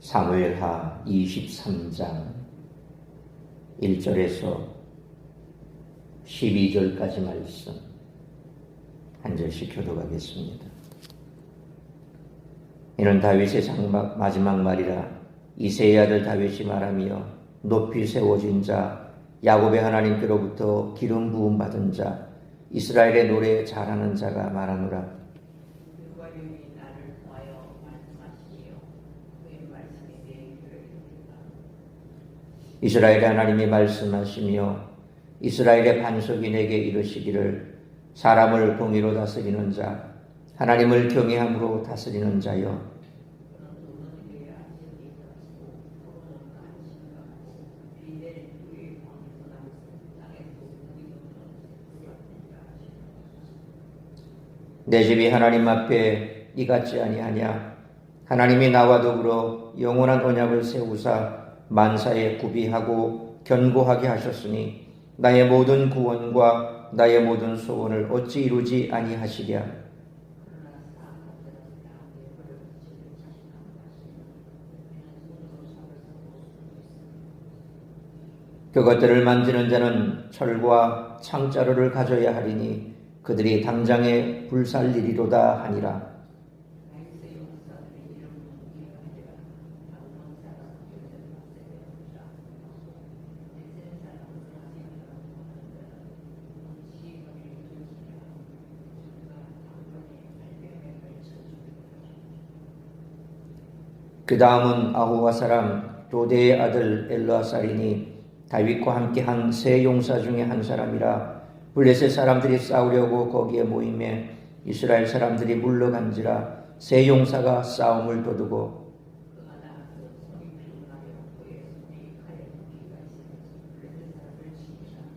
사무엘하 23장 1절에서 12절까지 말씀 한 절씩 교도가겠습니다. 이는 다윗의 마지막 말이라 이세의 아들 다윗이 말하며 높이 세워진 자 야곱의 하나님께로부터 기름 부음 받은 자 이스라엘의 노래 잘하는 자가 말하노라 이스라엘의 하나님이 말씀하시며 이스라엘의 반석이 내게 이르시기를 사람을 공의로 다스리는 자 하나님을 경외함으로 다스리는 자여. 내 집이 하나님 앞에 이같지 아니하냐 하나님이 나와 더불어 영원한 언약을 세우사 만사에 구비하고 견고하게 하셨으니 나의 모든 구원과 나의 모든 소원을 어찌 이루지 아니하시랴. 그것들을 만지는 자는 철과 창자루를 가져야 하리니 그들이 당장에 불살리리로다 하니라 다윗의 용사들의 이름 묻기 하리라 방문자가 요즘 막세에 오자 내세는 사람은 하나님이라 하는데 시거리를 두시라 주가 당번에 발병에 걸쳐주리라 그 다음은 아호와 사람 도대의 아들 엘르아살이니 다윗과 함께 한 세 용사 중에 한 사람이라 블레셋 사람들이 싸우려고 거기에 모임에 이스라엘 사람들이 물러간지라 세 용사가 싸움을 도두고 그가 나가서 손이 피곤하여 그의 손에 칼에 무기가 있으면서 블레셋 사람을 치니라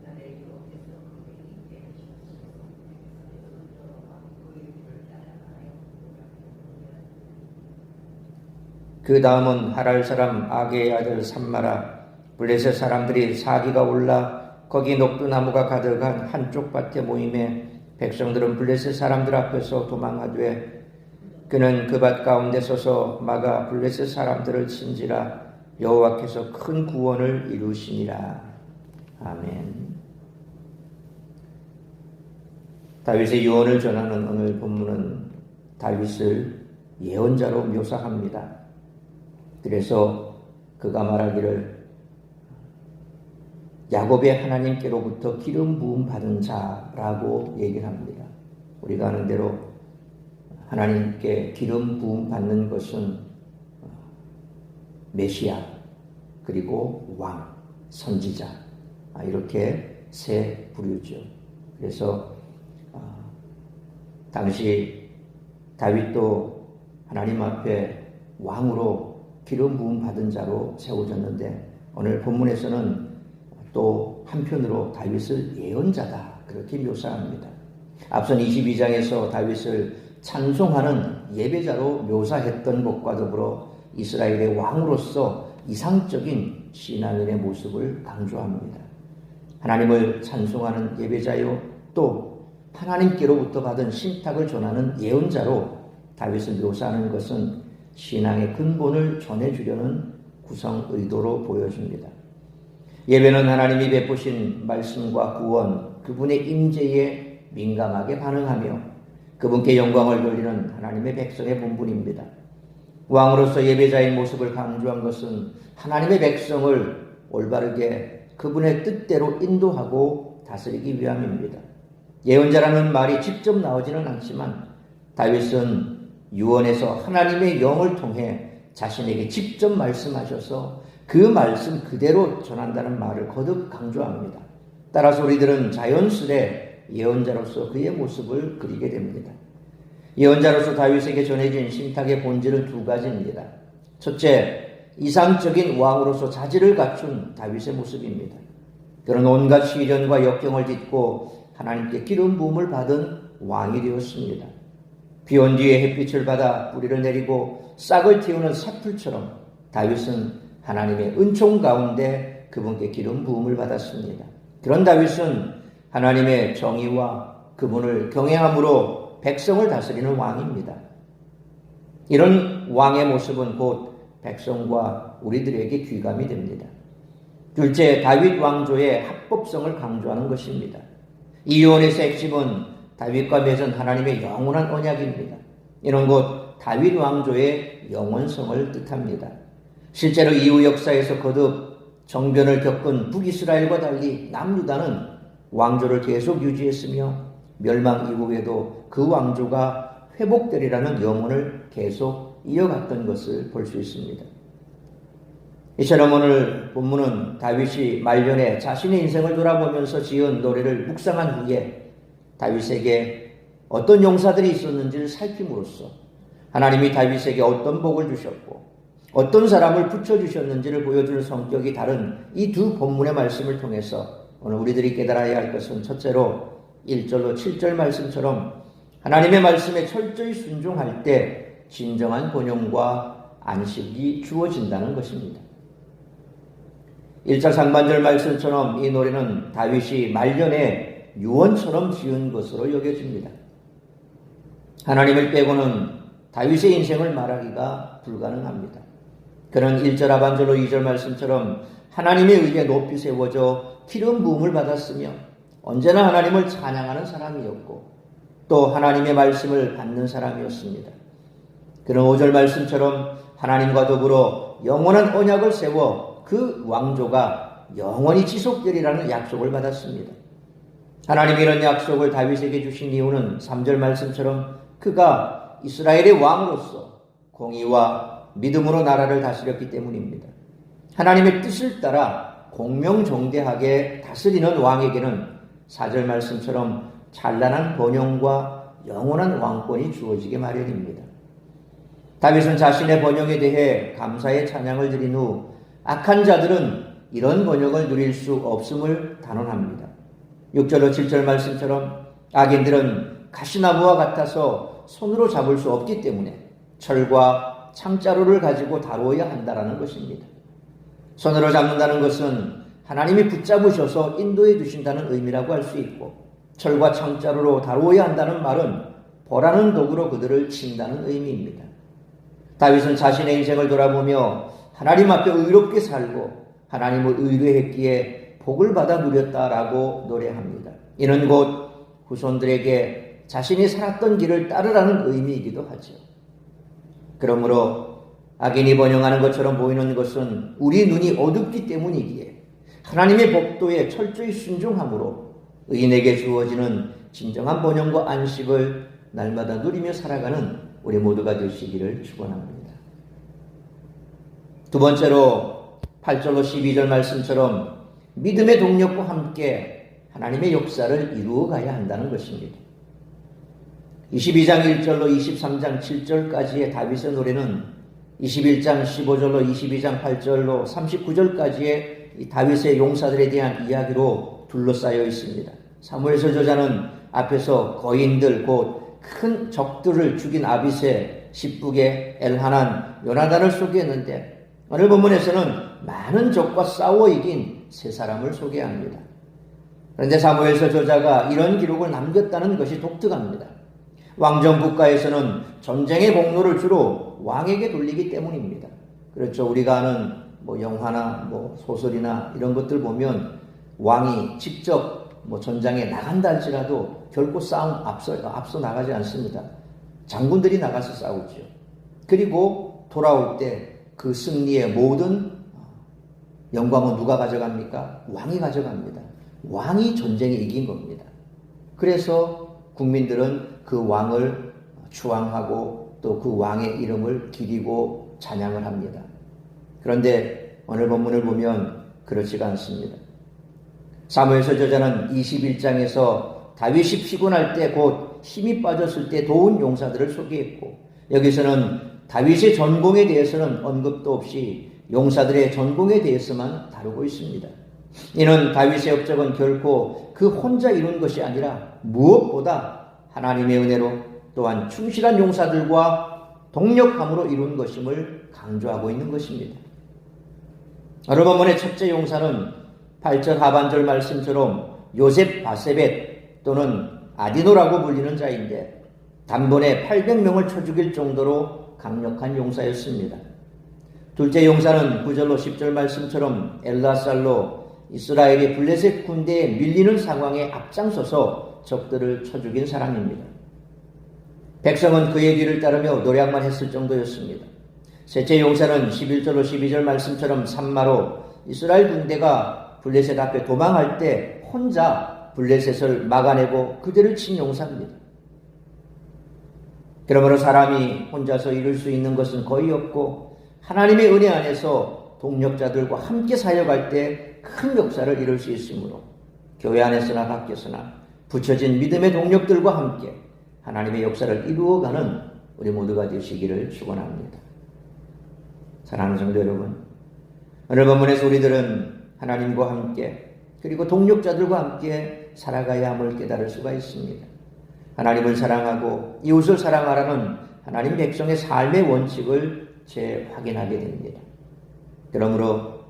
그날의 여호와께서 그에게 있게 하셨으므로 그에서 들어와 그의 길을 따라가여 그 다음은 하랄 사람 아게의 아들 삼마라 블레셋 사람들이 사기가 올라 거기 녹두나무가 가득한 한쪽 밭에 모임에 백성들은 블레셋 사람들 앞에서 도망하되 그는 그 밭 가운데 서서 막아 블레셋 사람들을 친지라 여호와께서 큰 구원을 이루시니라 아멘. 다윗의 유언을 전하는 오늘 본문은 다윗을 예언자로 묘사합니다. 그래서 그가 말하기를 야곱의 하나님께로부터 기름 부음 받은 자라고 얘기를 합니다. 우리가 아는 대로 하나님께 기름 부음 받는 것은 메시아 그리고 왕 선지자 아, 이렇게 세 부류죠. 그래서 아, 당시 다윗도 하나님 앞에 왕으로 기름 부음 받은 자로 세워졌는데 오늘 본문에서는 또 한편으로 다윗을 예언자다 그렇게 묘사합니다. 앞선 22장에서 다윗을 찬송하는 예배자로 묘사했던 것과 더불어 이스라엘의 왕으로서 이상적인 신앙인의 모습을 강조합니다. 하나님을 찬송하는 예배자요 또 하나님께로부터 받은 신탁을 전하는 예언자로 다윗을 묘사하는 것은 신앙의 근본을 전해주려는 구성 의도로 보여집니다. 예배는 하나님이 베푸신 말씀과 구원, 그분의 임재에 민감하게 반응하며 그분께 영광을 돌리는 하나님의 백성의 본분입니다. 왕으로서 예배자의 모습을 강조한 것은 하나님의 백성을 올바르게 그분의 뜻대로 인도하고 다스리기 위함입니다. 예언자라는 말이 직접 나오지는 않지만 다윗은 유언에서 하나님의 영을 통해 자신에게 직접 말씀하셔서 그 말씀 그대로 전한다는 말을 거듭 강조합니다. 따라서 우리들은 자연스레 예언자로서 그의 모습을 그리게 됩니다. 예언자로서 다윗에게 전해진 신탁의 본질은 두 가지입니다. 첫째, 이상적인 왕으로서 자질을 갖춘 다윗의 모습입니다. 그는 온갖 시련과 역경을 딛고 하나님께 기름 부음을 받은 왕이 되었습니다. 비온 뒤에 햇빛을 받아 뿌리를 내리고 싹을 틔우는 사풀처럼 다윗은 하나님의 은총 가운데 그분께 기름 부음을 받았습니다. 그런 다윗은 하나님의 정의와 그분을 경외함으로 백성을 다스리는 왕입니다. 이런 왕의 모습은 곧 백성과 우리들에게 귀감이 됩니다. 둘째, 다윗 왕조의 합법성을 강조하는 것입니다. 이 유언에서 핵심은 다윗과 맺은 하나님의 영원한 언약입니다. 이런 것 다윗 왕조의 영원성을 뜻합니다. 실제로 이후 역사에서 거듭 정변을 겪은 북이스라엘과 달리 남유다는 왕조를 계속 유지했으며 멸망 이후에도 그 왕조가 회복되리라는 영혼을 계속 이어갔던 것을 볼 수 있습니다. 이처럼 오늘 본문은 다윗이 말년에 자신의 인생을 돌아보면서 지은 노래를 묵상한 후에 다윗에게 어떤 용사들이 있었는지를 살핌으로써 하나님이 다윗에게 어떤 복을 주셨고 어떤 사람을 붙여주셨는지를 보여줄 성격이 다른 이 두 본문의 말씀을 통해서 오늘 우리들이 깨달아야 할 것은 첫째로 1절로 7절 말씀처럼 하나님의 말씀에 철저히 순종할 때 진정한 번영과 안식이 주어진다는 것입니다. 1절 상반절 말씀처럼 이 노래는 다윗이 말년에 유언처럼 지은 것으로 여겨집니다. 하나님을 빼고는 다윗의 인생을 말하기가 불가능합니다. 그는 1절 하반절로 2절 말씀처럼 하나님의 의에 높이 세워져 기름 부음을 받았으며 언제나 하나님을 찬양하는 사람이었고 또 하나님의 말씀을 받는 사람이었습니다. 그는 5절 말씀처럼 하나님과 더불어 영원한 언약을 세워 그 왕조가 영원히 지속되리라는 약속을 받았습니다. 하나님이 이런 약속을 다윗에게 주신 이유는 3절 말씀처럼 그가 이스라엘의 왕으로서 공의와 믿음으로 나라를 다스렸기 때문입니다. 하나님의 뜻을 따라 공명정대하게 다스리는 왕에게는 4절 말씀처럼 찬란한 번영과 영원한 왕권이 주어지게 마련입니다. 다윗은 자신의 번영에 대해 감사의 찬양을 드린 후 악한 자들은 이런 번영을 누릴 수 없음을 단언합니다. 6절로 7절 말씀처럼 악인들은 가시나무와 같아서 손으로 잡을 수 없기 때문에 철과 창자루를 가지고 다루어야 한다라는 것입니다. 손으로 잡는다는 것은 하나님이 붙잡으셔서 인도해 주신다는 의미라고 할 수 있고 철과 창자루로 다루어야 한다는 말은 보라는 도구로 그들을 친다는 의미입니다. 다윗은 자신의 인생을 돌아보며 하나님 앞에 의롭게 살고 하나님을 의뢰했기에 복을 받아 누렸다라고 노래합니다. 이는 곧 후손들에게 자신이 살았던 길을 따르라는 의미이기도 하죠. 그러므로 악인이 번영하는 것처럼 보이는 것은 우리 눈이 어둡기 때문이기에 하나님의 복도에 철저히 순종함으로 의인에게 주어지는 진정한 번영과 안식을 날마다 누리며 살아가는 우리 모두가 되시기를 축원합니다. 두 번째로 8절로 12절 말씀처럼 믿음의 동력과 함께 하나님의 역사를 이루어 가야 한다는 것입니다. 22장 1절로 23장 7절까지의 다윗의 노래는 21장 15절로 22장 8절로 39절까지의 다윗의 용사들에 대한 이야기로 둘러싸여 있습니다. 사무엘서 저자는 앞에서 거인들 곧 큰 적들을 죽인 아비세, 십북의 엘하난, 요나단을 소개했는데 오늘 본문에서는 많은 적과 싸워 이긴 세 사람을 소개합니다. 그런데 사무엘서 저자가 이런 기록을 남겼다는 것이 독특합니다. 왕정 국가에서는 전쟁의 공로를 주로 왕에게 돌리기 때문입니다. 그렇죠. 우리가 아는 뭐 영화나 뭐 소설이나 이런 것들 보면 왕이 직접 뭐 전장에 나간다 할지라도 결코 싸움 앞서, 앞서 나가지 않습니다. 장군들이 나가서 싸우죠. 그리고 돌아올 때 그 승리의 모든 영광은 누가 가져갑니까? 왕이 가져갑니다. 왕이 전쟁에 이긴 겁니다. 그래서 국민들은 그 왕을 추앙하고 또 그 왕의 이름을 기리고 찬양을 합니다. 그런데 오늘 본문을 보면 그렇지가 않습니다. 사무엘서 저자는 21장에서 다윗이 피곤할 때 곧 힘이 빠졌을 때 도운 용사들을 소개했고 여기서는 다윗의 전공에 대해서는 언급도 없이 용사들의 전공에 대해서만 다루고 있습니다. 이는 다윗의 업적은 결코 그 혼자 이룬 것이 아니라 무엇보다 하나님의 은혜로 또한 충실한 용사들과 동력함으로 이룬 것임을 강조하고 있는 것입니다. 본문의 첫째 용사는 8절 하반절 말씀처럼 요셉 바세벳 또는 아디노라고 불리는 자인데 단번에 800명을 쳐 죽일 정도로 강력한 용사였습니다. 둘째 용사는 9절로 10절 말씀처럼 엘라살로 이스라엘이 블레셋 군대에 밀리는 상황에 앞장서서 적들을 쳐 죽인 사람입니다. 백성은 그의 뒤를 따르며 노력만 했을 정도였습니다. 셋째 용사는 11절로 12절 말씀처럼 산마로 이스라엘 군대가 블레셋 앞에 도망할 때 혼자 블레셋을 막아내고 그들을 친 용사입니다. 그러므로 사람이 혼자서 이룰 수 있는 것은 거의 없고 하나님의 은혜 안에서 동력자들과 함께 사역할 때 큰 역사를 이룰 수 있으므로 교회 안에서나 밖에서나 붙여진 믿음의 동력들과 함께 하나님의 역사를 이루어가는 우리 모두가 되시기를 축원합니다. 사랑하는 성도 여러분, 오늘 본문에서 우리들은 하나님과 함께 그리고 동력자들과 함께 살아가야 함을 깨달을 수가 있습니다. 하나님을 사랑하고 이웃을 사랑하라는 하나님 백성의 삶의 원칙을 재확인하게 됩니다. 그러므로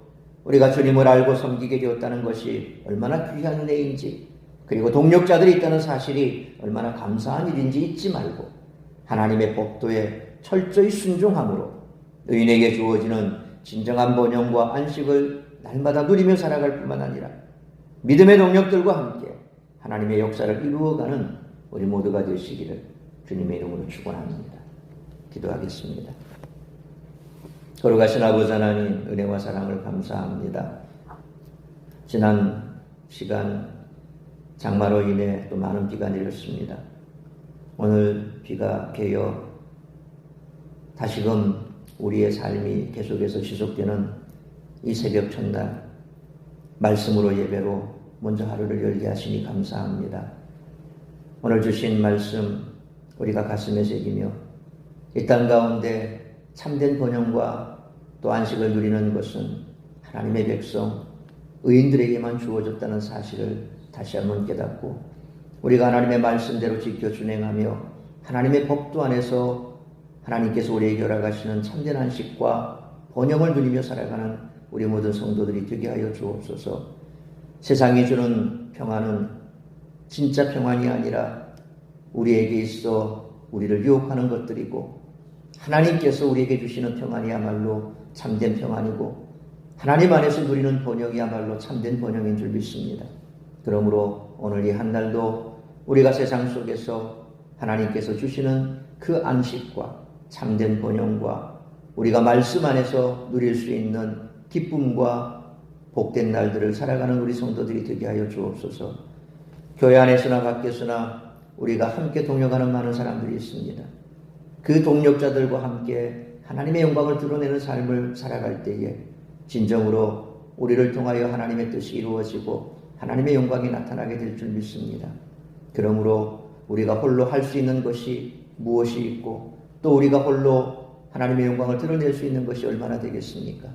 우리가 주님을 알고 섬기게 되었다는 것이 얼마나 귀한 은혜인지 그리고 동력자들이 있다는 사실이 얼마나 감사한 일인지 잊지 말고 하나님의 법도에 철저히 순종함으로 의인에게 주어지는 진정한 번영과 안식을 날마다 누리며 살아갈 뿐만 아니라 믿음의 동력들과 함께 하나님의 역사를 이루어가는 우리 모두가 되시기를 주님의 이름으로 축원합니다. 기도하겠습니다. 걸어가신 아버지 하나님 은혜와 사랑을 감사합니다. 지난 시간 장마로 인해 또 많은 비가 내렸습니다. 오늘 비가 개어 다시금 우리의 삶이 계속해서 지속되는 이 새벽 첫날 말씀으로 예배로 먼저 하루를 열게 하시니 감사합니다. 오늘 주신 말씀 우리가 가슴에 새기며 이 땅 가운데 참된 번영과 또 안식을 누리는 것은 하나님의 백성, 의인들에게만 주어졌다는 사실을 다시 한번 깨닫고 우리가 하나님의 말씀대로 지켜 준행하며 하나님의 법도 안에서 하나님께서 우리에게 허락하시는 참된 안식과 번영을 누리며 살아가는 우리 모든 성도들이 되게 하여 주옵소서. 세상이 주는 평안은 진짜 평안이 아니라 우리에게 있어 우리를 유혹하는 것들이고 하나님께서 우리에게 주시는 평안이야말로 참된 평안이고 하나님 안에서 누리는 번영이야말로 참된 번영인 줄 믿습니다. 그러므로 오늘 이 한 날도 우리가 세상 속에서 하나님께서 주시는 그 안식과 참된 번영과 우리가 말씀 안에서 누릴 수 있는 기쁨과 복된 날들을 살아가는 우리 성도들이 되게 하여 주옵소서. 교회 안에서나 밖에서나 우리가 함께 동력하는 많은 사람들이 있습니다. 그 동력자들과 함께 하나님의 영광을 드러내는 삶을 살아갈 때에 진정으로 우리를 통하여 하나님의 뜻이 이루어지고 하나님의 영광이 나타나게 될 줄 믿습니다. 그러므로 우리가 홀로 할 수 있는 것이 무엇이 있고 또 우리가 홀로 하나님의 영광을 드러낼 수 있는 것이 얼마나 되겠습니까?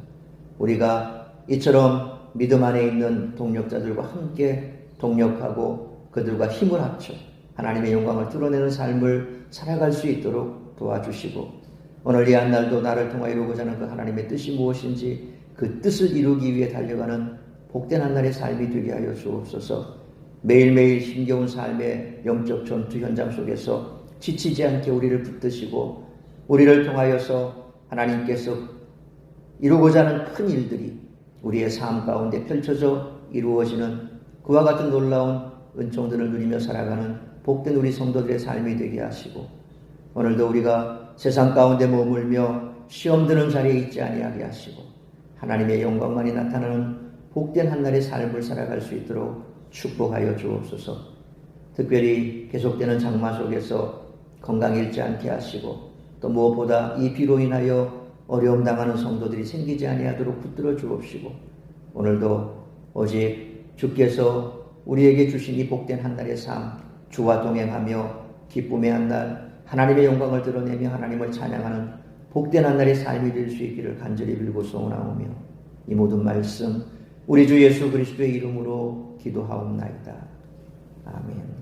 우리가 이처럼 믿음 안에 있는 동력자들과 함께 동력하고 그들과 힘을 합쳐 하나님의 영광을 드러내는 삶을 살아갈 수 있도록 도와주시고 오늘 이 한날도 나를 통하여 이루고자 하는 그 하나님의 뜻이 무엇인지 그 뜻을 이루기 위해 달려가는 복된 한날의 삶이 되게 하여 주옵소서. 매일매일 힘겨운 삶의 영적 전투 현장 속에서 지치지 않게 우리를 붙드시고 우리를 통하여서 하나님께서 이루고자 하는 큰 일들이 우리의 삶 가운데 펼쳐져 이루어지는 그와 같은 놀라운 은총들을 누리며 살아가는 복된 우리 성도들의 삶이 되게 하시고 오늘도 우리가 세상 가운데 머물며 시험 드는 자리에 있지 아니하게 하시고 하나님의 영광만이 나타나는 복된 한날의 삶을 살아갈 수 있도록 축복하여 주옵소서. 특별히 계속되는 장마 속에서 건강 잃지 않게 하시고 또 무엇보다 이 비로 인하여 어려움 당하는 성도들이 생기지 아니하도록 붙들어 주옵시고 오늘도 오직 주께서 우리에게 주신 이 복된 한 날의 삶 주와 동행하며 기쁨의 한날 하나님의 영광을 드러내며 하나님을 찬양하는 복된 한 날의 삶이 될 수 있기를 간절히 빌고 소원하오며 이 모든 말씀 우리 주 예수 그리스도의 이름으로 기도하옵나이다. 아멘.